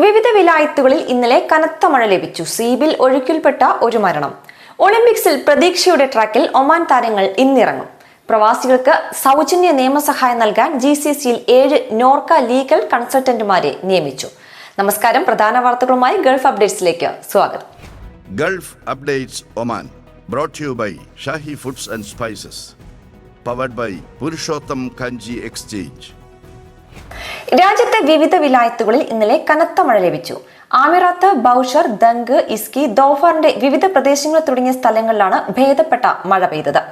വിവിധ വിലായത്തുകളിൽ ഇന്നലെ കനത്ത മഴ ലഭിച്ചു. സീബിൽ ഒഴുക്കിൽപ്പെട്ട ഒരു മരണം. ഒളിമ്പിക്സിൽ പ്രതീക്ഷയുടെ ട്രാക്കിൽ ഒമാൻ താരങ്ങൾ ഇന്നിറങ്ങും. പ്രവാസികൾക്ക് സൗജന്യ നിയമസഹായം നൽകാൻ ജി സി സിയിൽ ഏഴ് നോർക്ക ലീഗൽ കൺസൾട്ടന്റുമാരെ നിയമിച്ചു. നമസ്കാരം. പ്രധാന വാർത്തകളുമായി ഗൾഫ് അപ്ഡേറ്റ്സിലേക്ക് സ്വാഗതം. Gulf updates Oman brought you by Shahi foods and spices powered by Purushottam Kanji exchange. രാജ്യത്തെ വിവിധ വിലായത്തുകളിൽ ഇന്നലെ കനത്ത മഴ ലഭിച്ചു. ആമിറാത്ത് ബൌഷർ ദംഗ് ഇസ്കി ദോഫാറിന്റെ വിവിധ പ്രദേശങ്ങൾ തുടങ്ങിയ സ്ഥലങ്ങളിലാണ് ഭേദപ്പെട്ട മഴ പെയ്തത്.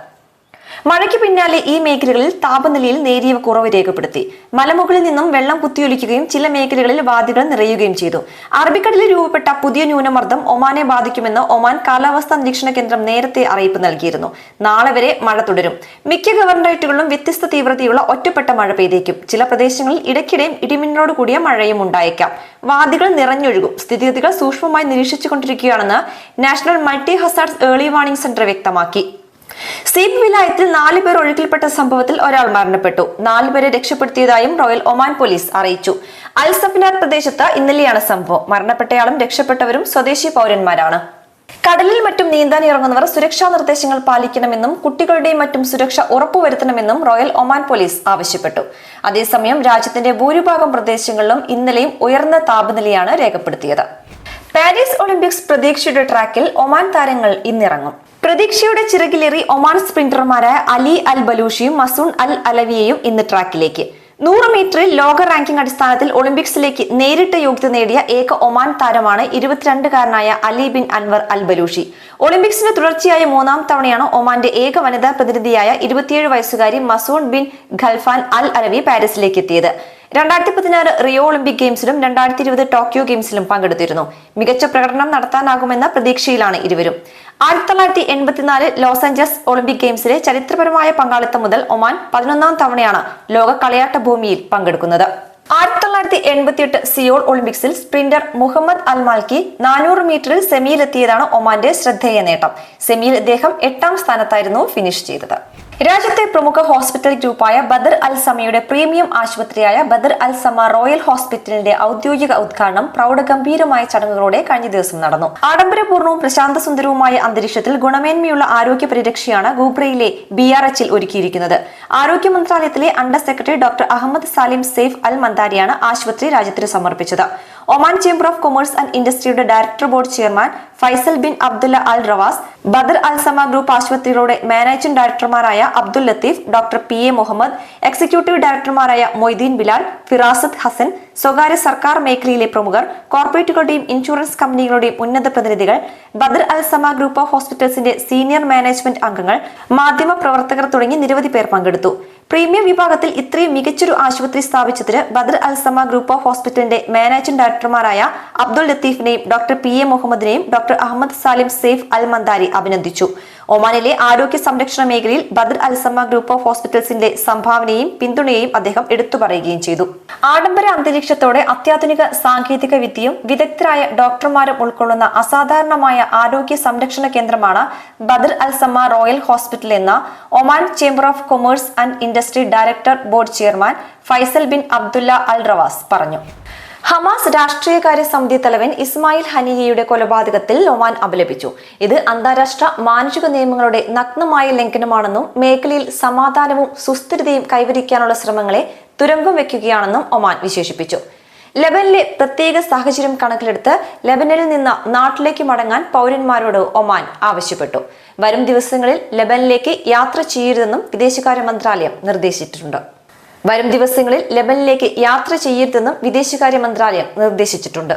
മഴയ്ക്ക് പിന്നാലെ ഈ മേഖലകളിൽ താപനിലയിൽ നേരിയ കുറവ് രേഖപ്പെടുത്തി. മലമുകളിൽ നിന്നും വെള്ളം കുത്തിയൊലിക്കുകയും ചില മേഖലകളിൽ വാദികൾ നിറയുകയും ചെയ്തു. അറബിക്കടലിൽ രൂപപ്പെട്ട പുതിയ ന്യൂനമർദ്ദം ഒമാനെ ബാധിക്കുമെന്ന് ഒമാൻ കാലാവസ്ഥാ നിരീക്ഷണ കേന്ദ്രം നേരത്തെ അറിയിപ്പ് നൽകിയിരുന്നു. നാളെ വരെ മഴ തുടരും. മിക്ക ഗവർണറേറ്റുകളിലും വ്യത്യസ്ത തീവ്രതയുള്ള ഒറ്റപ്പെട്ട മഴ പെയ്തേക്കും. ചില പ്രദേശങ്ങളിൽ ഇടയ്ക്കിടെയും ഇടിമിന്നലോട് കൂടിയ മഴയും ഉണ്ടായേക്കാം. വാദികൾ നിറഞ്ഞൊഴുകും. സ്ഥിതിഗതികൾ സൂക്ഷ്മമായി നിരീക്ഷിച്ചുകൊണ്ടിരിക്കുകയാണെന്ന് National Multi Hazards Early Warning Centre വ്യക്തമാക്കി. സീപ് വിലായത്തിൽ നാല് പേർ ഒഴുക്കിൽപ്പെട്ട സംഭവത്തിൽ ഒരാൾ മരണപ്പെട്ടു. നാലുപേരെ രക്ഷപ്പെടുത്തിയതായും റോയൽ ഒമാൻ പോലീസ് അറിയിച്ചു. അൽ സഫിനാർ പ്രദേശത്ത് ഇന്നലെയാണ് സംഭവം. മരണപ്പെട്ടയാളും രക്ഷപ്പെട്ടവരും സ്വദേശി പൗരന്മാരാണ്. കടലിൽ മറ്റും നീന്താൻ ഇറങ്ങുന്നവർ സുരക്ഷാ നിർദ്ദേശങ്ങൾ പാലിക്കണമെന്നും കുട്ടികളുടെയും മറ്റും സുരക്ഷ ഉറപ്പുവരുത്തണമെന്നും റോയൽ ഒമാൻ പോലീസ് ആവശ്യപ്പെട്ടു. അതേസമയം രാജ്യത്തിന്റെ ഭൂരിഭാഗം പ്രദേശങ്ങളിലും ഇന്നലെയും ഉയർന്ന താപനിലയാണ് രേഖപ്പെടുത്തിയത്. പാരീസ് ഒളിമ്പിക്സ് പ്രതീക്ഷയുടെ ട്രാക്കിൽ ഒമാൻ താരങ്ങൾ ഇന്നിറങ്ങും. പ്രതീക്ഷയുടെ ചിറകിലേറി ഒമാൻ സ്പ്രിന്റർമാരായ അലി അൽ ബലൂഷിയും മസൂൺ അൽ അലവിയയും ഇന്ന് ട്രാക്കിലേക്ക്. നൂറ് മീറ്ററിൽ ലോക റാങ്കിംഗ് അടിസ്ഥാനത്തിൽ ഒളിമ്പിക്സിലേക്ക് നേരിട്ട് യോഗ്യത നേടിയ ഏക ഒമാൻ താരമാണ് ഇരുപത്തിരണ്ടുകാരനായ Ali bin Anwar al Balushi ഒളിമ്പിക്സിന് തുടർച്ചയായ മൂന്നാം തവണയാണ് ഒമാന്റെ ഏക വനിതാ പ്രതിനിധിയായ ഇരുപത്തിയേഴ് വയസ്സുകാരി Mazoon bin Khalfan Al Alawi പാരീസിലേക്ക് എത്തിയത്. രണ്ടായിരത്തി പതിനാറ് റിയോ ഒളിമ്പിക് ഗെയിംസിലും രണ്ടായിരത്തി ഇരുപത് ടോക്കിയോ ഗെയിംസിലും പങ്കെടുത്തിരുന്നു. മികച്ച പ്രകടനം നടത്താനാകുമെന്ന പ്രതീക്ഷയിലാണ് ഇരുവരും. ആയിരത്തി തൊള്ളായിരത്തി എൺപത്തിനാല് ലോസ് ആഞ്ചലസ് ഒളിമ്പിക് ഗെയിംസിലെ ചരിത്രപരമായ പങ്കാളിത്തം മുതൽ ഒമാൻ പതിനൊന്നാം തവണയാണ് ലോക കളിയാട്ട ഭൂമിയിൽ പങ്കെടുക്കുന്നത്. ആയിരത്തി തൊള്ളായിരത്തി എൺപത്തിയെട്ട് സിയോൾ ഒളിമ്പിക്സിൽ സ്പ്രിന്റർ മുഹമ്മദ് അൽ മാൽക്കി നാനൂറ് മീറ്ററിൽ സെമിയിലെത്തിയതാണ് ഒമാന്റെ ശ്രദ്ധേയ നേട്ടം. സെമിയിൽ ഇദ്ദേഹം എട്ടാം സ്ഥാനത്തായിരുന്നു ഫിനിഷ് ചെയ്തത്. രാജ്യത്തെ പ്രമുഖ ഹോസ്പിറ്റൽ ഗ്രൂപ്പായ ബദർ അൽ സമയുടെ പ്രീമിയം ആശുപത്രിയായ ബദർ അൽ സമ റോയൽ ഹോസ്പിറ്റലിന്റെ ഔദ്യോഗിക ഉദ്ഘാടനം പ്രൗഢഗംഭീരമായ ചടങ്ങുകളോടെ കഴിഞ്ഞ ദിവസം നടന്നു. ആഡംബരപൂർണവും പ്രശാന്തസുന്ദരവുമായ അന്തരീക്ഷത്തിൽ ഗുണമേന്മയുള്ള ആരോഗ്യ പരിരക്ഷയാണ് ഗൂബ്രയിലെ ബി ആർ എച്ചിൽ ഒരുക്കിയിരിക്കുന്നത്. ആരോഗ്യ മന്ത്രാലയത്തിലെ under secretary doctor Ahmed Salim Saif al മന്ദാരിയാണ് ആശുപത്രി രാജ്യത്തിന് സമർപ്പിച്ചത്. Oman Chamber of Commerce and ഇൻഡസ്ട്രിയുടെ director board chairman Faisal bin Abdullah al Rawas Badr al Samaa group ആശുപത്രികളുടെ managing ഡയറക്ടർമാരായ Abdul Latheef doctor P A Mohammed executive ഡയറക്ടർമാരായ Moideen Bilal Firasath Hassan സ്വകാര്യ സർക്കാർ മേഖലയിലെ പ്രമുഖർ കോർപ്പറേറ്റുകളുടെയും insurance കമ്പനികളുടെയും ഉന്നത പ്രതിനിധികൾ Badr Al Sama group of ഹോസ്പിറ്റൽസിന്റെ senior management അംഗങ്ങൾ മാധ്യമ പ്രവർത്തകർ തുടങ്ങി നിരവധി പേർ പങ്കെടുത്തു. പ്രീമിയം വിഭാഗത്തിൽ ഇത്രയും മികച്ചൊരു ആശുപത്രി സ്ഥാപിച്ചതിന് Badr Al Sama group of ഹോസ്പിറ്റലിന്റെ മാനേജിംഗ് ഡയറക്ടർമാരായ അബ്ദുൾ ലത്തീഫിനെയും doctor P A മുഹമ്മദിനെയും doctor Ahmed Salim Saif Al Mandhari അഭിനന്ദിച്ചു. ഒമാനിലെ ആരോഗ്യ സംരക്ഷണ മേഖലയിൽ ബദർ അൽ സമ ഗ്രൂപ്പ് ഓഫ് ഹോസ്പിറ്റൽസിന്റെ സംഭാവനയും പിന്തുണയെയും അദ്ദേഹം എടുത്തു പറയുകയും ചെയ്തു. ആഡംബര അന്തരീക്ഷത്തോടെ അത്യാധുനിക സാങ്കേതിക വിദ്യയും വിദഗ്ധരായ ഡോക്ടർമാരും ഉൾക്കൊള്ളുന്ന അസാധാരണമായ ആരോഗ്യ സംരക്ഷണ കേന്ദ്രമാണ് Badr Al Sama royal hospital എന്ന Oman chamber of commerce and industry director board chairman Faisal bin Abdullah Al Rawas പറഞ്ഞു. ഹമാസ് രാഷ്ട്രീയകാര്യ സമിതി തലവൻ ഇസ്മായിൽ ഹനിയയുടെ കൊലപാതകത്തിൽ ഒമാൻ അപലപിച്ചു. ഇത് അന്താരാഷ്ട്ര മാനുഷിക നിയമങ്ങളുടെ നഗ്നമായ ലംഘനമാണെന്നും മേഖലയിൽ സമാധാനവും സുസ്ഥിരതയും കൈവരിക്കാനുള്ള ശ്രമങ്ങളെ തുരങ്കം വയ്ക്കുകയാണെന്നും ഒമാൻ വിശേഷിപ്പിച്ചു. ലബനിലെ പ്രത്യേക സാഹചര്യം കണക്കിലെടുത്ത് ലെബനനിൽ നിന്ന് നാട്ടിലേക്ക് മടങ്ങാൻ പൗരന്മാരോട് ഒമാൻ ആവശ്യപ്പെട്ടു. വരും ദിവസങ്ങളിൽ ലബനിലേക്ക് യാത്ര ചെയ്യരുതെന്നും വിദേശകാര്യ മന്ത്രാലയം നിർദ്ദേശിച്ചിട്ടുണ്ട്. വരും ദിവസങ്ങളിൽ ലെബനിലേക്ക് യാത്ര ചെയ്യരുതെന്നും വിദേശകാര്യ മന്ത്രാലയം നിർദ്ദേശിച്ചിട്ടുണ്ട്.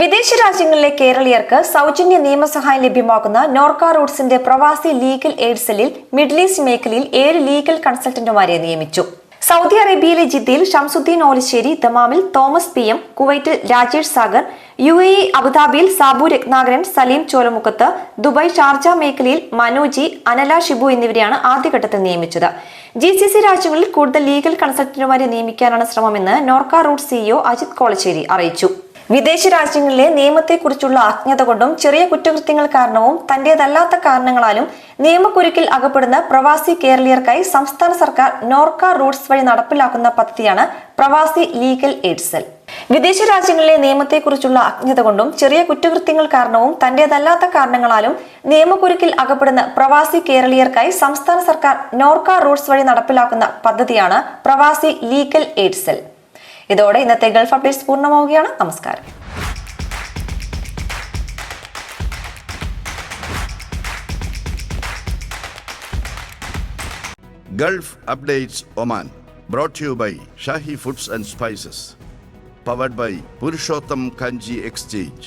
വിദേശ രാജ്യങ്ങളിലെ കേരളീയർക്ക് സൗജന്യ നിയമസഹായം ലഭ്യമാക്കുന്ന നോർക്ക റൂട്ട്സിന്റെ പ്രവാസി ലീഗൽ എയ്ഡ് സെല്ലിൽ മിഡിൽ ഈസ്റ്റ് മേഖലയിൽ ഏഴ് ലീഗൽ കൺസൾട്ടന്റുമാരെ നിയമിച്ചു. സൗദി അറേബ്യയിലെ ജിദ്ദയിൽ ഷംസുദ്ദീൻ ഓലിശ്ശേരി ദമാമിൽ തോമസ് പി എം കുവൈറ്റിൽ Rajesh Sagar U A E അബുദാബിയിൽ സാബു രത്നാകരൻ സലീം ചോലമുഖത്ത് ദുബായ് ഷാർജ മേഖലയിൽ മനോജി അനല ഷിബു എന്നിവരെയാണ് ആദ്യഘട്ടത്തിൽ നിയമിച്ചത്. ജി സി സി രാജ്യങ്ങളിൽ കൂടുതൽ ലീഗൽ കൺസൾട്ടന്റുമാരെ നിയമിക്കാനാണ് ശ്രമമെന്ന് നോർക്ക റൂട്ട് സിഇഒ അജിത് കോളശ്ശേരി അറിയിച്ചു. വിദേശ രാജ്യങ്ങളിലെ നിയമത്തെക്കുറിച്ചുള്ള അജ്ഞത കൊണ്ടും ചെറിയ കുറ്റകൃത്യങ്ങൾ കാരണവും തന്റേതല്ലാത്ത കാരണങ്ങളാലും നിയമക്കുരുക്കിൽ അകപ്പെടുന്ന പ്രവാസി കേരളീയർക്കായി സംസ്ഥാന സർക്കാർ നോർക്ക റൂട്ട്സ് വഴി നടപ്പിലാക്കുന്ന പദ്ധതിയാണ് പ്രവാസി ലീഗൽ എയ്ഡ് സെൽ. വിദേശ രാജ്യങ്ങളിലെ നിയമത്തെക്കുറിച്ചുള്ള അജ്ഞത കൊണ്ടും ചെറിയ കുറ്റകൃത്യങ്ങൾ കാരണവും തന്റേതല്ലാത്ത കാരണങ്ങളാലും നിയമക്കുരുക്കിൽ അകപ്പെടുന്ന പ്രവാസി കേരളീയർക്കായി സംസ്ഥാന സർക്കാർ നോർക്ക റൂട്ട്സ് വഴി നടപ്പിലാക്കുന്ന പദ്ധതിയാണ് പ്രവാസി ലീഗൽ എയ്ഡ് സെൽ. ഇതോടെ ഇന്നത്തെ ഗൾഫ് അപ്ഡേറ്റ്സ് പൂർണമാവുകയാണ് നമസ്കാരം Updates Oman. Brought to you by Shahi Foods and Spices. Powered by Purushottam Kanji Exchange.